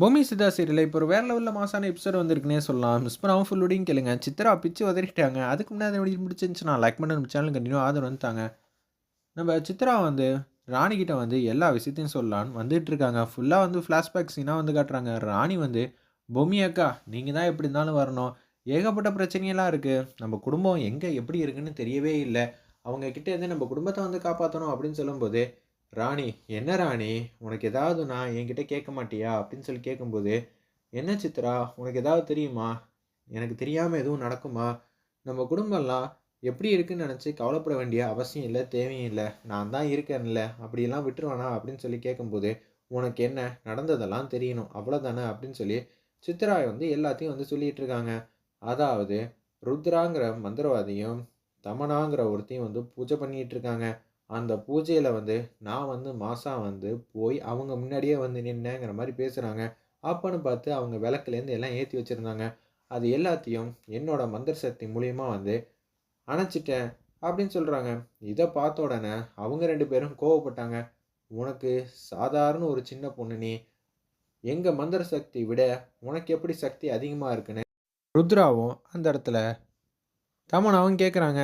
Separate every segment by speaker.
Speaker 1: பூமி சிதா சீரியல் இப்போ ஒரு வேற லெவலில் மாசான எபிசோட் வந்திருக்குனே சொல்லலாம். மிஸ் பண்ணாமல் ஃபுல்லோடையும் கேளுங்க. சித்ரா பிச்சு உதறிட்டாங்க. அதுக்கு முன்னாடி எப்படி முடிச்சிருந்துச்சு லைக் பண்ண நம்ம சேனல் கண்டினியூ ஆதரவு வந்துட்டாங்க. நம்ம சித்ரா வந்து ராணிக்கிட்ட வந்து எல்லா விஷயத்தையும் சொல்லலான்னு வந்துட்டு இருக்காங்க. ஃபுல்லாக வந்து ஃப்ளாஷ்பேக் சீனாக வந்து காட்டுறாங்க. ராணி வந்து பொம்மி அக்கா நீங்கள் தான் எப்படி இருந்தாலும் வரணும். ஏகப்பட்ட பிரச்சனையெல்லாம் இருக்குது நம்ம குடும்பம் எங்கே எப்படி இருக்குன்னு தெரியவே இல்லை. அவங்க கிட்டேருந்து நம்ம குடும்பத்தை வந்து காப்பாற்றணும் அப்படின்னு சொல்லும்போது ராணி என்ன ராணி? உனக்கு ஏதாவது நான் என்கிட்ட கேட்க மாட்டியா? அப்படின்னு சொல்லி கேட்கும்போது என்ன சித்ரா? உனக்கு ஏதாவது தெரியுமா? எனக்கு தெரியாமல் எதுவும் நடக்குமா? நம்ம குடும்பம்லாம் எப்படி இருக்குன்னு நினச்சி கவலைப்பட வேண்டிய அவசியம் இல்லை தேவையும் இல்லை. நான் தான் இருக்கேன்ல. அப்படியெல்லாம் விட்டுருவானா? அப்படின்னு சொல்லி கேட்கும்போது உனக்கு என்ன? நடந்ததெல்லாம் தெரியணும். அவ்வளோதானே அப்படின்னு சொல்லி சித்ரா வந்து எல்லாத்தையும் வந்து சொல்லிகிட்டு இருக்காங்க. அதாவது ருத்ராங்கிற மந்திரவாதியும் தமனாங்கிற ஒருத்தையும் வந்து பூஜை பண்ணிகிட்டு இருக்காங்க. அந்த பூஜையில் வந்து நான் வந்து மாதம் வந்து போய் அவங்க முன்னாடியே வந்து நின்னேங்கிற மாதிரி பேசுகிறாங்க அப்போன்னு பார்த்து அவங்க விளக்குலேருந்து எல்லாம் ஏற்றி வச்சுருந்தாங்க. அது எல்லாத்தையும் என்னோடய மந்திர சக்தி மூலியமாக வந்து அணைச்சிட்டேன் அப்படின்னு சொல்கிறாங்க இதை பார்த்த உடனே அவங்க ரெண்டு பேரும் கோவப்பட்டாங்க. உனக்கு சாதாரண ஒரு சின்ன பொண்ணு நீ. எங்கள் மந்திர சக்தி விட உனக்கு எப்படி சக்தி அதிகமாக இருக்குன்னு? ருத்ராவும் அந்த இடத்துல தமனாவும் கேட்குறாங்க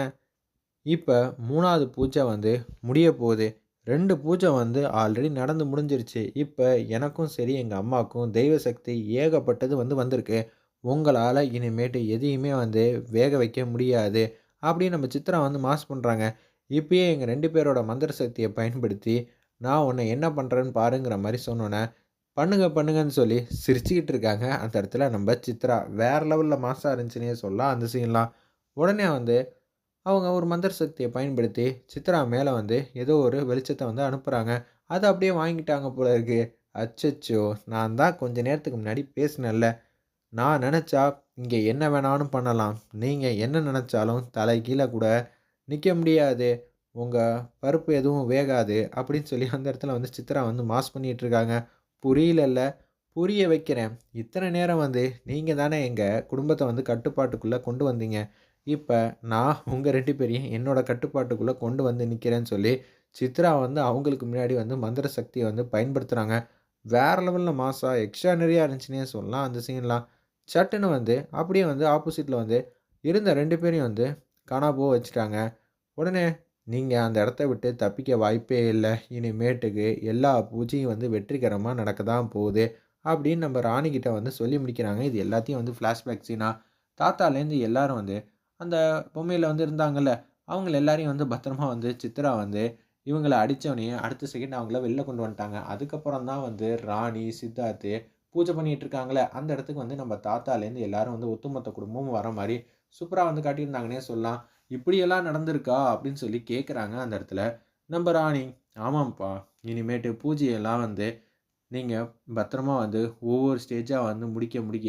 Speaker 1: இப்போ மூணாவது பூஜை வந்து முடிய போகுது. ரெண்டு பூஜை வந்து ஆல்ரெடி நடந்து முடிஞ்சிருச்சு. இப்போ எனக்கும் சரி எங்கள் அம்மாவுக்கும் தெய்வ சக்தி ஏகப்பட்டது வந்து வந்திருக்கு. உங்களால் இனிமேட்டு எதையுமே வந்து வேக வைக்க முடியாது அப்படின்னு நம்ம சித்ரா வந்து மாஸ் பண்ணுறாங்க இப்பயே எங்கள் ரெண்டு பேரோட மந்திர சக்தியை பயன்படுத்தி நான் உன்னை என்ன பண்ணுறேன்னு பாருங்கிற மாதிரி சொன்னோன்னே பண்ணுங்க பண்ணுங்கன்னு சொல்லி சிரிச்சுக்கிட்டு இருக்காங்க. அந்த இடத்துல நம்ம சித்ரா வேறு லெவலில் மாசாக இருந்துச்சுன்னே சொல்லலாம் அந்த சீன்லாம் உடனே வந்து அவங்க ஒரு மந்திர சக்தியை பயன்படுத்தி சித்ரா மேலே வந்து ஏதோ ஒரு வெளிச்சத்தை வந்து அனுப்புகிறாங்க அதை அப்படியே வாங்கிட்டாங்க போல இருக்கு. அச்சச்சோ நான் தான் கொஞ்ச நேரத்துக்கு முன்னாடி பேசினேன்ல. நான் நினச்சா இங்கே என்ன வேணாலும் பண்ணலாம். நீங்கள் என்ன நினச்சாலும் தலை கீழே கூட நிற்க முடியாது. உங்கள் பருப்பு எதுவும் வேகாது அப்படின்னு சொல்லி அந்த இடத்துல வந்து சித்ரா வந்து மாஸ் பண்ணிகிட்ருக்காங்க புரியலல்ல. புரிய வைக்கிறேன். இத்தனை நேரம் வந்து நீங்கள் தானே எங்கள் குடும்பத்தை வந்து கட்டுப்பாட்டுக்குள்ளே கொண்டு வந்தீங்க. இப்போ நான் உங்கள் ரெண்டு பேரையும் என்னோடய கட்டுப்பாட்டுக்குள்ளே கொண்டு வந்து நிற்கிறேன்னு சொல்லி சித்ரா வந்து அவங்களுக்கு முன்னாடி வந்து மந்திர சக்தியை வந்து பயன்படுத்துகிறாங்க வேறு லெவலில் மாசா எக்ஸ்ட்ரானரியாக இருந்துச்சுன்னே சொல்லலாம் அந்த சீன்லாம் சட்டுன்னு வந்து அப்படியே வந்து ஆப்போசிட்டில் வந்து இருந்த ரெண்டு பேரையும் வந்து காணா போக வச்சுட்டாங்க. உடனே நீங்கள் அந்த இடத்த விட்டு தப்பிக்க வாய்ப்பே இல்லை. இனிமேட்டுக்கு எல்லா பூஜையும் வந்து வெற்றிகரமாக நடக்க தான் போகுது அப்படின்னு நம்ம ராணிக்கிட்ட வந்து சொல்லி முடிக்கிறாங்க. இது எல்லாத்தையும் வந்து ஃப்ளாஷ்பேக் சீனாக தாத்தாலேருந்து எல்லாரும் வந்து அந்த பொம்மையில் வந்து இருந்தாங்கல்ல அவங்கள எல்லாரையும் வந்து பத்திரமா வந்து சித்ரா வந்து இவங்களை அடித்தவனையும் அடுத்த செகண்ட் அவங்கள வெளில கொண்டு வந்துட்டாங்க. அதுக்கப்புறம் தான் வந்து ராணி சித்தார்த்து பூஜை பண்ணிகிட்டு இருக்காங்களே. அந்த இடத்துக்கு வந்து நம்ம தாத்தாலேருந்து எல்லாரும் வந்து ஒத்துமொத்த குடும்பமும் வர மாதிரி சூப்பராக வந்து காட்டியிருந்தாங்கன்னே சொல்லலாம். இப்படியெல்லாம் நடந்திருக்கா அப்படின்னு சொல்லி கேட்குறாங்க அந்த இடத்துல. நம்ம ராணி ஆமாம்ப்பா இனிமேட்டு பூஜையெல்லாம் வந்து நீங்கள் பத்திரமா வந்து ஒவ்வொரு ஸ்டேஜாக வந்து முடிக்க முடிக்க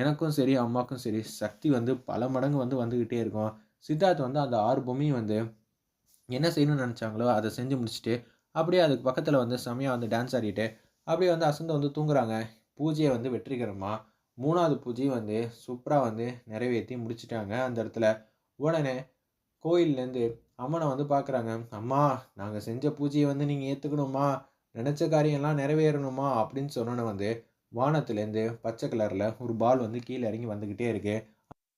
Speaker 1: எனக்கும் சரி அம்மாவுக்கும் சரி சக்தி வந்து பல மடங்கு வந்து வந்துக்கிட்டே இருக்கும். சித்தார்த் வந்து அந்த ஆறு பொம்மையும் வந்து என்ன செய்யணும்னு நினச்சாங்களோ அதை செஞ்சு முடிச்சுட்டு அப்படியே அதுக்கு பக்கத்தில் வந்து செம்மையாக வந்து டான்ஸ் ஆடிட்டு அப்படியே வந்து அசந்த வந்து தூங்குறாங்க. பூஜையை வந்து வெற்றிகரமாக மூணாவது பூஜையும் வந்து சூப்பராக வந்து நிறைவேற்றி முடிச்சிட்டாங்க அந்த இடத்துல. உடனே கோயில்லேருந்து அம்மனை வந்து பார்க்குறாங்க. அம்மா நாங்கள் செஞ்ச பூஜையை வந்து நீங்கள் ஏற்றுக்கணுமா நினச்ச காரியம்லாம் நிறைவேறணுமா? அப்படின்னு சொன்னோன்னே வந்து வானத்துலேருந்து பச்சை கலரில் ஒரு பால் வந்து கீழே இறங்கி வந்துக்கிட்டே இருக்குது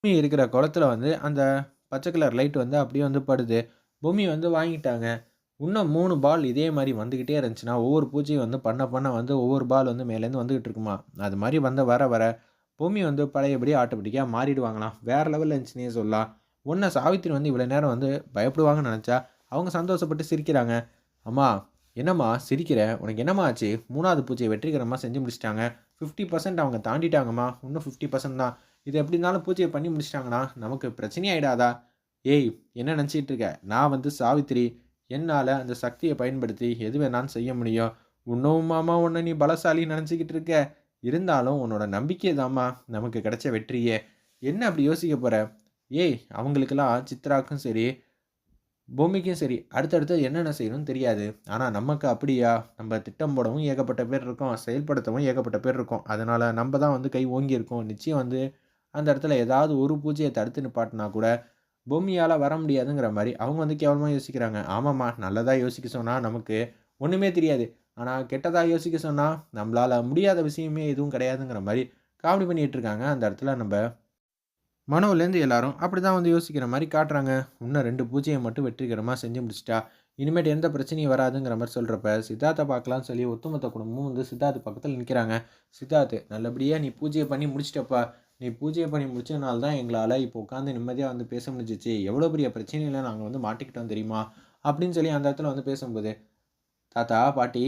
Speaker 1: பூமி இருக்கிற குளத்துல வந்து அந்த பச்சை கலர் லைட் வந்து அப்படியே வந்து படுது. பூமி வந்து வாங்கிட்டாங்க. இன்னும் மூணு பால் இதே மாதிரி வந்துக்கிட்டே இருந்துச்சுன்னா ஒவ்வொரு பூச்சியும் வந்து பண்ண பண்ண வந்து ஒவ்வொரு பால் வந்து மேலேருந்து வந்துக்கிட்டு இருக்குமா? அது மாதிரி வந்து வர வர பூமி வந்து பழையபடி ஆட்டோமேட்டிக்காக மாறிடுவாங்களாம் வேறு லெவலில் இருந்துச்சுன்னே சொல்லலாம். ஒன்றை சாவித்திரி வந்து இவ்வளோ நேரம் வந்து பயப்படுவாங்கன்னு நினச்சா அவங்க சந்தோஷப்பட்டு சிரிக்கிறாங்க. அம்மா என்னம்மா சிரிக்கிற? உனக்கு என்னம்மா ஆச்சு? மூணாவது பூஜையை வெற்றிகரமாக செஞ்சு முடிச்சிட்டாங்க. ஃபிஃப்டி பர்சன்ட் அவங்க தாண்டிட்டாங்கம்மா. இன்னும் ஃபிஃப்டி பர்சன்ட் தான். இது எப்படி இருந்தாலும் பூஜையை பண்ணி முடிச்சிட்டாங்கன்னா நமக்கு பிரச்சனையாயிடாதா ஏய் என்ன நினச்சிட்டு இருக்க? நான் வந்து சாவித்திரி. என்னால் அந்த சக்தியை பயன்படுத்தி எது வேணாலும் செய்ய முடியும். உன்னும் மாமா உன்னை நீ பலசாலி நினச்சிக்கிட்டு இருக்க. இருந்தாலும் உன்னோட நம்பிக்கை தாம்மா. நமக்கு கிடைச்ச வெற்றியே. என்ன அப்படி யோசிக்க போகிற ஏய் அவங்களுக்கெல்லாம் சித்ராக்கும் சரி பூமிக்கும் சரி அடுத்தடுத்து என்னென்ன செய்யணும்னு தெரியாது. ஆனால் நமக்கு அப்படியா? நம்ம திட்டம் போடவும் ஏகப்பட்ட பேர் இருக்கோம். செயல்படுத்தவும் ஏகப்பட்ட பேர் இருக்கோம். அதனால் நம்ம தான் வந்து கை ஓங்கியிருக்கோம் நிச்சயம் வந்து அந்த இடத்துல ஏதாவது ஒரு பூஜையை தடுத்து நிப்பாட்டினா கூட பூமியால் வர முடியாதுங்கிற மாதிரி அவங்க வந்து கேவலமாக யோசிக்கிறாங்க. ஆமாம்மா நல்லதாக யோசிக்க சொன்னால் நமக்கு ஒன்றுமே தெரியாது. ஆனால் கெட்டதாக யோசிக்க சொன்னால் நம்மளால் முடியாத விஷயமே எதுவும் கிடையாதுங்கிற மாதிரி காமெடி பண்ணிகிட்டு இருக்காங்க. அந்த இடத்துல நம்ம மனோலேருந்து எல்லாரும் அப்படி தான் வந்து யோசிக்கிற மாதிரி காட்டுறாங்க. இன்னும் ரெண்டு பூஜையை மட்டும் வெற்றிகரமாக செஞ்சு முடிச்சிட்டா. இனிமேட்டு எந்த பிரச்சனையும் வராதுங்கிற மாதிரி சொல்கிறப்ப சித்தார்த்தை பார்க்கலாம்னு சொல்லி ஒத்துமொத்த குடும்பமும் வந்து சித்தார்த்து பக்கத்தில் நிற்கிறாங்க சித்தார்த்து நல்லபடியாக நீ பூஜையை பண்ணி முடிச்சிட்டப்பா. நீ பூஜையை பண்ணி முடிச்சதுனால தான் எங்களால் இப்போ உட்காந்து நிம்மதியாக வந்து பேச முடிஞ்சிச்சு. எவ்வளோ பெரிய பிரச்சனையில் நாங்கள் வந்து மாட்டிக்கிட்டோம் தெரியுமா? அப்படின்னு சொல்லி அந்த இடத்துல வந்து பேசும்போது தாத்தா பாட்டி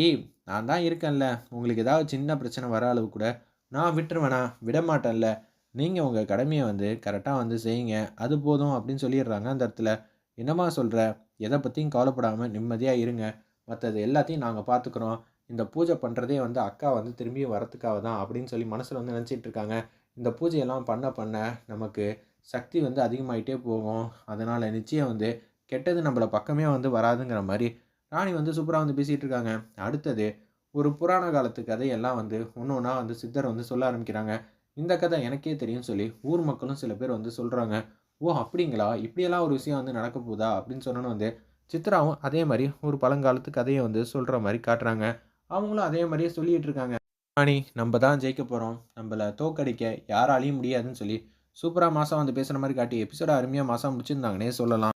Speaker 1: நான் தான் இருக்கேன்ல. உங்களுக்கு ஏதாவது சின்ன பிரச்சனை வர அளவு கூட நான் விட்டுருவேனா? விட மாட்டேன்ல நீங்கள் உங்கள் கடமையை வந்து கரெக்டாக வந்து செய்யுங்க. அது போதும் அப்படின்னு சொல்லிடுறாங்க. அந்த இடத்துல என்னம்மா சொல்கிற எதை பற்றியும் கவலைப்படாமல் நிம்மதியாக இருங்க. மற்றது எல்லாத்தையும் நாங்கள் பார்த்துக்குறோம் இந்த பூஜை பண்ணுறதே வந்து அக்கா வந்து திரும்பி வரத்துக்காக தான் அப்படின்னு சொல்லி மனசில் வந்து நினச்சிட்டு இருக்காங்க. இந்த பூஜையெல்லாம் பண்ண பண்ண நமக்கு சக்தி வந்து அதிகமாகிட்டே போகும். அதனால் நிச்சயம் வந்து கெட்டது நம்மள பக்கமே வந்து வராதுங்கிற மாதிரி ராணி வந்து சூப்பராக வந்து பேசிகிட்டு இருக்காங்க. அடுத்தது ஒரு புராண காலத்து கதையெல்லாம் வந்து ஒன்று ஒன்றா வந்து சித்தர் வந்து சொல்ல ஆரம்பிக்கிறாங்க. இந்த கதை எனக்கே தெரியும் சொல்லி ஊர் மக்களும் சில பேர் வந்து சொல்கிறாங்க ஓ அப்படிங்களா? இப்படியெல்லாம் ஒரு விஷயம் வந்து நடக்க போதா அப்படின்னு சொன்னோன்னு வந்து சித்ராவும் அதே மாதிரி ஒரு பழங்காலத்து கதையை வந்து சொல்கிற மாதிரி காட்டுறாங்க. அவங்களும் அதே மாதிரியே சொல்லிட்டு இருக்காங்க. ராணி நம்ம தான் ஜெயிக்க போகிறோம் நம்மளை தோக்கடிக்க யாராலையும் முடியாதுன்னு சொல்லி சூப்பராக மாதம் வந்து பேசுகிற மாதிரி காட்டி எபிசோட அருமையாக மாதம் முடிச்சிருந்தாங்கன்னே சொல்லலாம்.